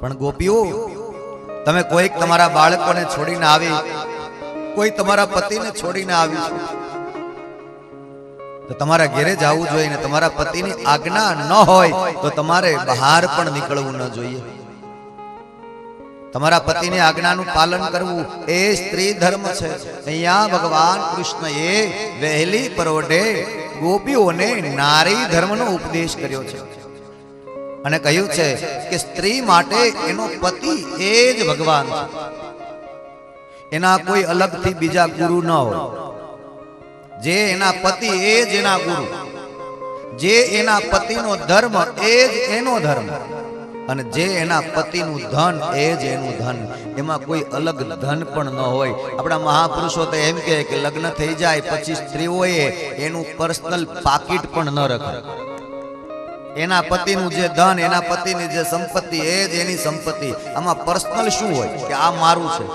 પણ ગોપીઓ, તમે કોઈક તમારા બાળકોને છોડીને આવી, કોઈ તમારા પતિને છોડીને આવી તો તમારા ઘેરે જવું જોઈએ ને તમારા પતિની આજ્ઞા ન હોય તો તમારે બહાર પણ નીકળવું ન જોઈએ. તમારા પતિની આજ્ઞાનું પાલન કરવું એ સ્ત્રી ધર્મ છે. અહીંયા ભગવાન કૃષ્ણએ વહેલી પરોઢે ગોપીઓને નારી ધર્મનો ઉપદેશ કર્યો છે. અને કહ્યું છે કે સ્ત્રી માટે એનો પતિ એ જ ભગવાન એના કોઈ અલગથી બીજા ગુરુ ન હોય. જે એના પતિ એ જ એના ગુરુ. જે એના પતિનો ધર્મ એ જ એનો ધર્મ. અને જે એના પતિનું ધન એ જ એનું ધન. એમાં કોઈ અલગ ધન પણ ન હોય. આપણા મહાપુરુષો તો એમ કહે કે લગ્ન થઈ જાય પછી સ્ત્રીઓએ એનું પર્સનલ પાકીટ પણ ન રખે એના પતિનું જે ધન એના પતિની જે સંપત્તિ એ જ એની સંપત્તિ. આમાં પર્સનલ શું હોય? કે આ મારું છે?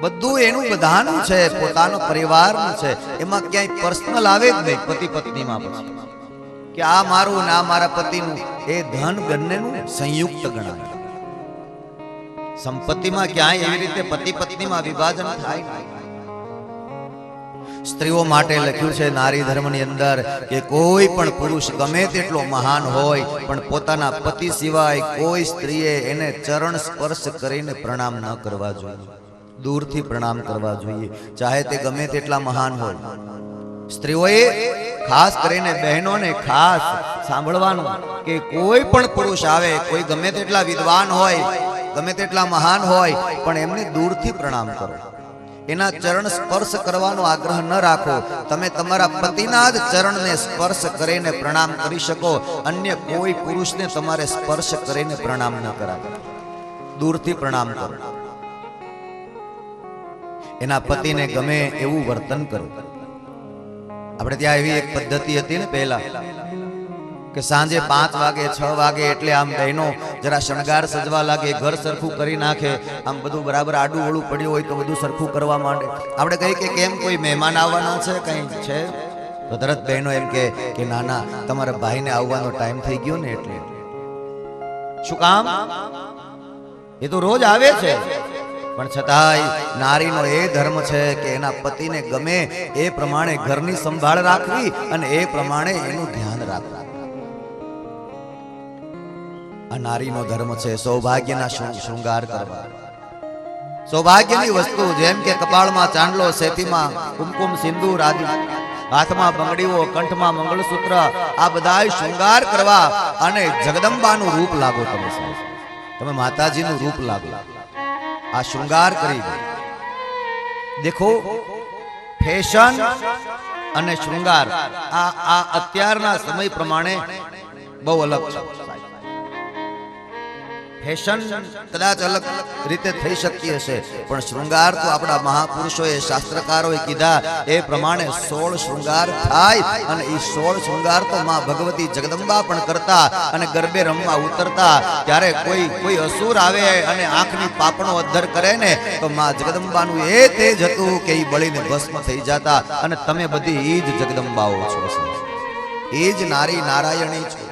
બધું એનું બધાનું છે પોતાનો પરિવારનું છે. એમાં ક્યાંય પર્સનલ આવે જ નહીં પતિ પત્નીમાં પછી. કે આ મારું ને આ મારા પતિનું એ ધન બંનેનું સંયુક્ત ગણાય. સંપત્તિમાં ક્યાંય એવી રીતે પતિ પત્નીમાં વિભાજન થાય નહીં. સ્ત્રીઓ માટે લખ્યું છે, નારી ધર્મની અંદર કે કોઈ પણ પુરુષ ગમે તેટલો મહાન હોય, પણ પોતાના પતિ સિવાય કોઈ સ્ત્રીએ એને ચરણ સ્પર્શ કરીને પ્રણામ ન કરવા જોઈએ. દૂરથી પ્રણામ કરવા જોઈએ. ચાહે તે ગમે તેટલા મહાન હોય. સ્ત્રીઓએ ખાસ કરીને બહેનોને ખાસ સાંભળવાનું કે કોઈ પણ પુરુષ આવે, કોઈ ગમે તેટલા વિદ્વાન હોય, ગમે તેટલા મહાન હોય, પણ એમને દૂરથી પ્રણામ કરો. એના ચરણ સ્પર્શ કરવાનો આગ્રહ ન રાખો. તમે તમારા પતિના જ ચરણને સ્પર્શ કરીને પ્રણામ કરી શકો. અન્ય કોઈ પુરુષને તમારે સ્પર્શ કરીને પ્રણામ ન કરાવે દૂરથી પ્રણામ કરો. એના પતિને ગમે એવું વર્તન કરો. આપણે ત્યાં એવી એક પદ્ધતિ હતી ને પહેલા. કે સાંજે પાંચ વાગે, છ વાગે એટલે આમ બહેનો જરા શણગાર સજવા લાગે, ઘર સરખું કરી નાખે. આમ બધું બરાબર આડું ઓળું પડ્યું હોય તો બધું સરખું કરવા માંડે. આપણે કહીએ કે કેમ કોઈ મહેમાન આવવાનો છે? કંઈ છે? તો તરત બહેનો એમ કે કે ના તમારા ભાઈને આવવાનો ટાઈમ થઈ ગયો ને એટલે. શું કામ? એ તો રોજ આવે છે. પણ છતાંય નારીનો એ ધર્મ છે કે એના પતિને ગમે એ પ્રમાણે ઘરની સંભાળ રાખવી અને એ પ્રમાણે એનું ધ્યાન રાખવું. આ નારીનો ધર્મ છે. સૌભાગ્યના શૃંગાર કરવા. સૌભાગ્યની વસ્તુ, જેમ કે કપાળમાં ચાંદલો, સેતીમાં કુમકુમ, સિંદૂર આદિ, હાથમાં બંગડીઓ, કંઠમાં મંગળસૂત્ર, આ બધાય શૃંગાર કરવા અને જગદંબાનું રૂપ લાગો તમે તમે માતાજીનું રૂપ લાગો. આ શૃંગાર કરી દેખો, ફેશન અને શૃંગાર આ આ અત્યારના સમય પ્રમાણે બહુ અલગ છે. ફેશન કદાચ અલગ રીતે થઈ શકતી હશે. પણ શૃંગાર તો આપણા મહાપુરુષોએ શાસ્ત્રકારોએ કીધા, એ પ્રમાણે સોળ શૃંગાર થાય અને એ સોળ શૃંગાર તો માં ભગવતી જગદંબા પણ કરતા અને ગરબે રમવા ઉતરતા. ત્યારે કોઈ કોઈ અસુર આવે અને આંખની પાપણો અદ્ધર કરે ને, તો માં જગદંબાનું એ તેજ હતું કે એ બળીને ભસ્મ થઈ જતા. અને તમે બધી એ જ જગદંબાઓ છો એ જ નારી નારાયણી છો.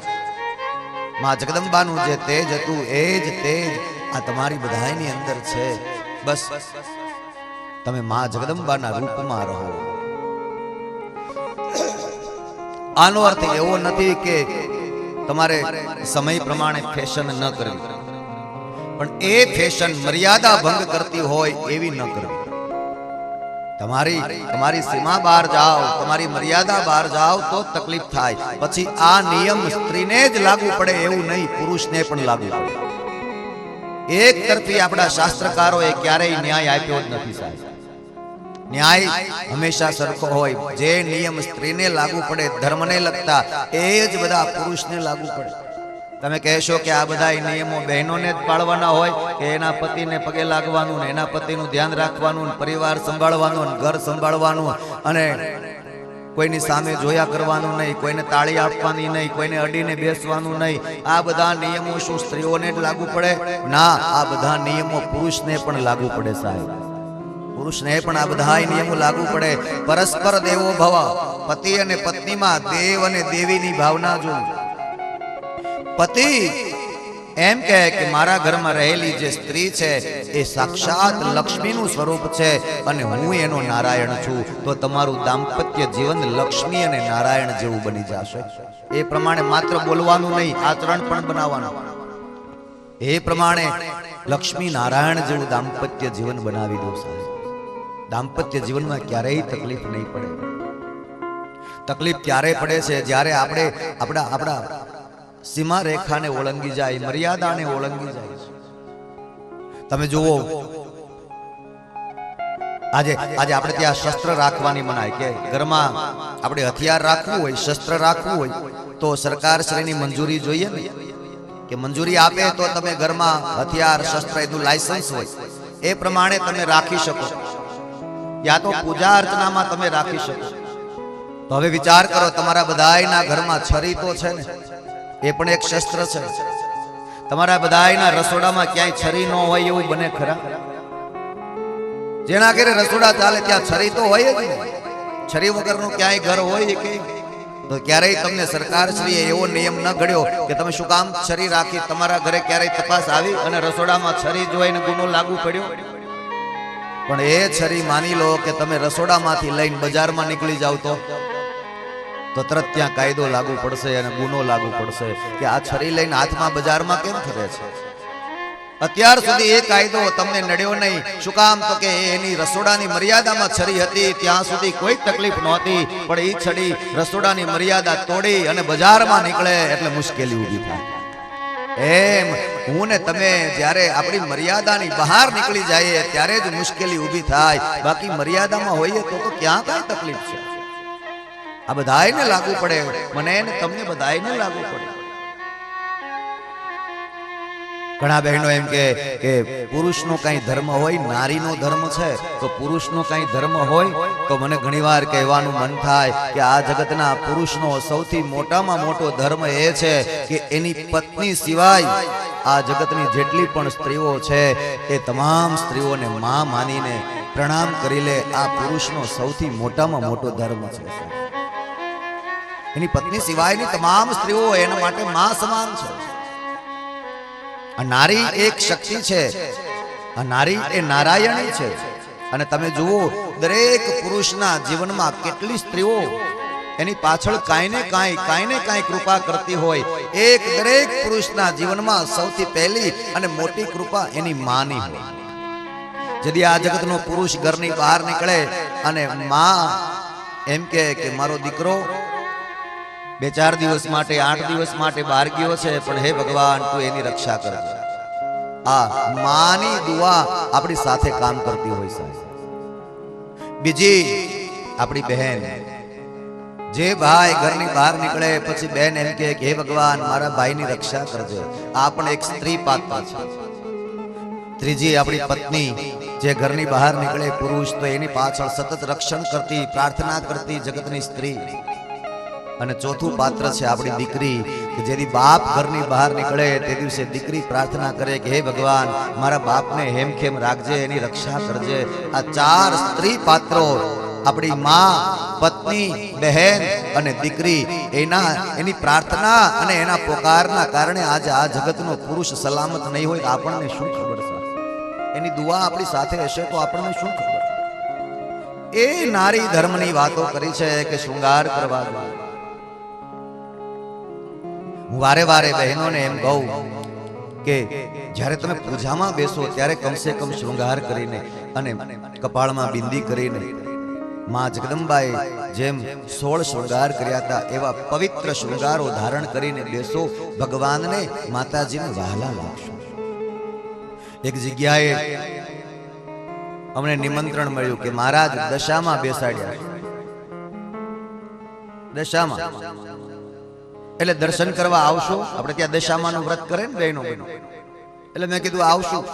માં જગદંબાનું જે તેજ હતું, એ જ તેજ આ તમારી બધાયની અંદર છે. બસ, તમે માં જગદંબાના રૂપમાં રહો. આનો અર્થ એવો નથી કે તમારે સમય પ્રમાણે ફેશન ન કરવી. પણ એ ફેશન મર્યાદા ભંગ કરતી હોય એવી ન કરવી. તમારી તમારી સીમા બહાર જાઓ, તમારી મર્યાદા બહાર જાઓ તો તકલીફ થાય. પછી આ નિયમ સ્ત્રીને જ લાગુ પડે, એવું નહીં, પુરુષને પણ લાગુ પડે. એક તરફી આપણા શાસ્ત્રકારોએ ક્યારેય ન્યાય આપ્યો જ નથી સાહેબ. ન્યાય હંમેશા સરખો હોય. જે નિયમ સ્ત્રીને લાગુ પડે, ધર્મને લગતા, એ જ બધા પુરુષને લાગુ પડે. તમે કહેશો કે આ બધા નિયમો બહેનોને જ પાળવાના હોય કે એના પતિને પગે લાગવાનું ને એના પતિનું ધ્યાન રાખવાનું પરિવાર સંભાળવાનું ઘર સંભાળવાનું અને કોઈની સામે જોયા કરવાનું નહીં, કોઈને તાળી આપવાની નહીં, કોઈને અડીને બેસવાનું નહીં. આ બધા નિયમો શું સ્ત્રીઓને જ લાગુ પડે? ના, આ બધા નિયમો પુરુષને પણ લાગુ પડે સાહેબ. પુરુષને પણ આ બધા નિયમો લાગુ પડે. પરસ્પર દેવો ભવ. પતિ અને પત્નીમાં દેવ અને દેવીની ભાવના જો પતિ, એમ કે મારા ઘરમાં રહેલી જે સ્ત્રી છે, એ સાક્ષાત લક્ષ્મીનું સ્વરૂપ છે અને હું એનો નારાયણ છું. તો તમારું દાંપત્ય જીવન લક્ષ્મી અને નારાયણ જેવું બની જશે. એ પ્રમાણે માત્ર બોલવાનું નહીં, આચરણ પણ બનાવવાનું. એ પ્રમાણે લક્ષ્મી નારાયણ જેવું દાંપત્ય જીવન બનાવી દો સાહેબ. દાંપત્ય જીવનમાં ક્યારેય તકલીફ નહીં પડે. તકલીફ ક્યારે પડે છે? જ્યારે આપણે, આપણા આપણા સીમા ઓળંગી જાય, મર્યાદાને ઓળંગી જાય. તમે જુઓ, આજે આજે આપણે ત્યાં શસ્ત્ર રાખવાની મનાય કે ઘરમાં આપણે હથિયાર રાખવું હોય, શસ્ત્ર રાખવું હોય, તો સરકાર શ્રેણી મંજૂરી જોઈએ ને? કે મંજૂરી આપે તો તમે ઘરમાં હથિયાર, શસ્ત્ર, એનું લાયસન્સ હોય. એ પ્રમાણે તમે રાખી શકો. યા તો પૂજા અર્ચનામાં તમે રાખી શકો. તો હવે વિચાર કરો, તમારા બધાના ઘરમાં છરી તો છે ને? એ પણ એક શસ્ત્ર છે. તમારા બધાયના રસોડામાં ક્યાંય છરી ન હોય એવું બને ખરા? જેના ઘરે રસોડા ચાલે ત્યાં છરી તો હોય જ છરી વગરનું ક્યાંય ઘર હોય કે? તો ક્યારેય તમને સરકારશ્રીએ એવો નિયમ ન ઘડ્યો કે તમે શું કામ છરી રાખી તમારા ઘરે ક્યારેય તપાસ આવી અને રસોડામાં છરી જોઈને ગુનો લાગુ પડ્યો? પણ એ છરી માની લો કે તમે રસોડામાંથી લઈને બજારમાં નીકળી જાવ તો? તો તરત ત્યાં કાયદો લાગુ પડશે અને ગુનો લાગુ પડશે કે આ છરી લઈને હાથમાં બજારમાં કેમ ફરે છે? અત્યાર સુધી એ કાયદો તમને નડ્યો નહીં. શું કામ? તો કે એની રસોડાની મર્યાદામાં છરી હતી, ત્યાં સુધી કોઈ તકલીફ નહોતી. પણ એ છડી રસોડાની મર્યાદા તોડી અને બજારમાં નીકળે એટલે મુશ્કેલી ઊભી થાય. એમ, હું ને તમે જ્યારે આપણી મર્યાદાની બહાર નીકળી જઈએ, ત્યારે જ મુશ્કેલી ઊભી થાય. બાકી મર્યાદામાં હોઈએ તો તો ક્યાં કાંઈ તકલીફ છે? આ બધાને લાગુ પડે. મને ને તમને બધાને લાગુ પડે. ઘણા બહેનો એમ કે કે પુરુષનો કાંઈ ધર્મ હોય, નારીનો ધર્મ છે, તો પુરુષનો કાંઈ ધર્મ હોય, તો મને ઘણીવાર કહેવાનું મન થાય કે આ જગતના પુરુષનો સૌથી મોટામાં મોટો ધર્મ એ છે કે એની પત્ની સિવાય આ જગતની જેટલી પણ સ્ત્રીઓ છે, એ તમામ સ્ત્રીઓને માં માનીને પ્રણામ કરી લે. આ પુરુષનો સૌથી મોટામાં મોટો ધર્મ છે. એની પત્ની સિવાયની તમામ સ્ત્રીઓ એના માટે માં સમાન છે. નારી એક શક્તિ છે. નારી એ નારાયણી છે. અને તમે જુઓ, દરેક પુરુષના જીવનમાં કેટલી સ્ત્રીઓ એની પાછળ કાંઈ ને કાંઈ કાંઈ ને કાંઈ કૃપા કરતી હોય. એક દરેક પુરુષના જીવનમાં સૌથી પહેલી અને મોટી કૃપા એની માની હોય. ଯଦି આ જગતનો પુરુષ ઘરની બહાર નીકળે અને માં એમ કે મારો દીકરો બે ચાર દિવસ માટે, આઠ દિવસ માટે બહાર ગયો છે, પણ હે ભગવાન, તું એની રક્ષા કરજે આ માની દુઆ આપણી સાથે કામ કરતી હોય સાહેબ. બીજી આપણી બહેન. જે ભાઈ ઘરની બહાર નીકળે, પછી બેન એમ કે, હે ભગવાન, મારા ભાઈની રક્ષા કરજે. આ પણ એક સ્ત્રી પાત્ર છે. ત્રીજી આપણી પત્ની, જે ઘરની બહાર નીકળે પુરુષ, તો એની પાછળ સતત રક્ષણ કરતી, પ્રાર્થના કરતી જગતની સ્ત્રી. અને ચોથું પાત્ર છે આપણી દીકરી જેથી બાપ ઘરની બહાર નીકળે, તે દિવસે દીકરી પ્રાર્થના કરે કે, હે ભગવાન, મારા બાપને હેમખેમ રાખજે, એની રક્ષા કરજે. આ ચાર સ્ત્રી પાત્રો, આપણી માં, પત્ની, બહેન અને દીકરી, એના, એની પ્રાર્થના અને એના પોકારના કારણે આજે આ જગતનો પુરુષ સલામત નહીં હોય, આપણને શું ખબર છે? એની દુઆ આપણી સાથે હશે તો આપણને શું ખબર? એ નારી ધર્મની વાતો કરી છે કે શૃંગાર કરવા જોઈએ હું વારે વારે બહેનોને એમ કહું કે જ્યારે તમે પૂજામાં બેસો ત્યારે કમસે કમ શૃંગાર કરીને અને કપાળમાં બિંદી કરીને માં જગદંબાએ જેમ સોળ શૃંગાર કર્યા હતા, એવા પવિત્ર શૃંગારો ધારણ કરીને બેસો, ભગવાનને માતાજીને વહાલા લાગશો. એક જગ્યાએ અમને નિમંત્રણ મળ્યું કે મહારાજ દશામાં બેસાડ્યા. દશામાં? એટલે દર્શન કરવા આવશો, આપણે ત્યાં દશામાનું વ્રત કરે ને બહેનો. એટલે મેં કીધું, આવશું.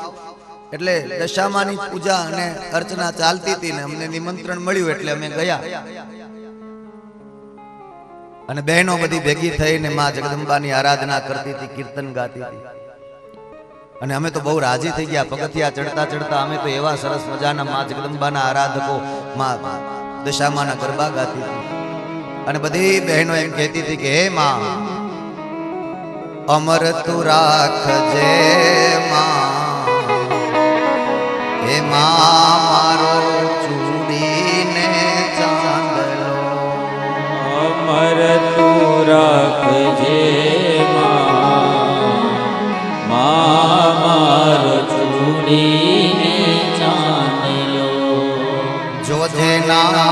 એટલે દશામાની પૂજા અને અર્ચના ચાલતી હતી ને અમને નિમંત્રણ મળ્યું એટલે અમે ગયા. અને બહેનો બધી ભેગી થઈને માં જગદંબાની આરાધના કરતી હતી, કીર્તન ગાતી હતી. અને અમે તો બહુ રાજી થઈ ગયા, પગથિયા ચડતા ચડતા અમે તો એવા સરસ મજાના માં જગદંબાના આરાધકો માં દશામાના ગરબા ગાતી હતી. અને બધી બહેનો એમ કહેતી હતી કે હે માં અમર તું રાખજે માં. હે માં મારો ચૂડીને ચાંદલો. અમર તું રાખજે માં. મારો ચૂડીને ચાંદલો. જોજે ના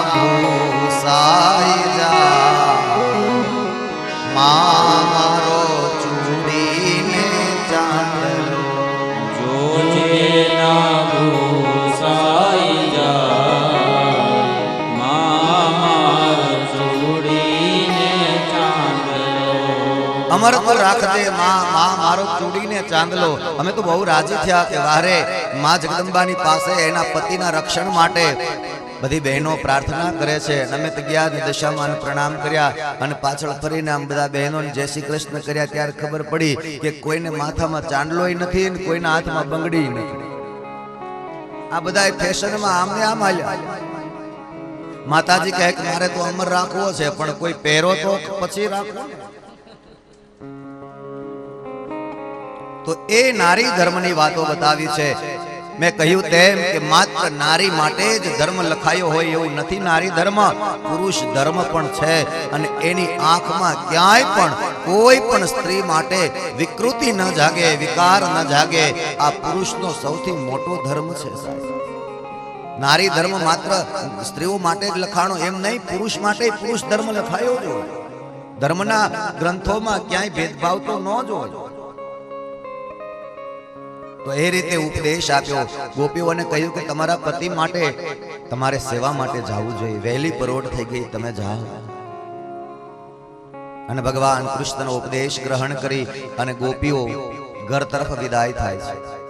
અમર તું રાખજે માં માં, મારો ચૂડીને ચાંદલો. અમે તો બહુ રાજી થયા કે વારે, માં જગદંબાની પાસે એના પતિના રક્ષણ માટે બધી બહેનો પ્રાર્થના કરે છે. અમે તો ગયા દશામાં પ્રણામ કર્યા અને પાછળ ફરીને આમ બધા બહેનોને જય શ્રી કૃષ્ણ કર્યા. ત્યારે ખબર પડી કે કોઈને માથામાં ચાંદલોય નથી ને કોઈના હાથમાં બંગડી નથી. આ બધા ફેશનમાં આમને આમ હાલ્યા. માતાજી કહે કે મારે તો અમર રાખવો છે, પણ કોઈ પહેરો તો પછી રાખવો. તો એ નારી ધર્મની વાતો બતાવી છે. મેં કહ્યું તેમ કે માત્ર નારી માટે જ ધર્મ લખાયો હોય એવું નથી નારી ધર્મ. પુરુષ ધર્મ પણ છે અને એની આંખમાં ક્યાંય પણ કોઈ પણ સ્ત્રી માટે વિકૃતિ ન જાગે, વિકાર ન જાગે. આ પુરુષનો સૌથી મોટો ધર્મ છે નારી ધર્મ માત્ર સ્ત્રીઓ માટે જ લખાણો એમ નહીં, પુરુષ માટે પુરુષ ધર્મ લખાયો જ ધર્મના ગ્રંથોમાં ક્યાંય ભેદભાવ તો ન જ હોય. તો એ રીતે ઉપદેશ આપ્યો. ગોપીઓને કહ્યું કે તમારા પતિ માટે તમારે સેવા માટે જવું જોઈએ. વહેલી પરોઢ થઈ ગઈ, તમે જાઓ. અને ભગવાન કૃષ્ણનો ઉપદેશ ગ્રહણ કરી અને ગોપીઓ ઘર તરફ વિદાય થાય છે.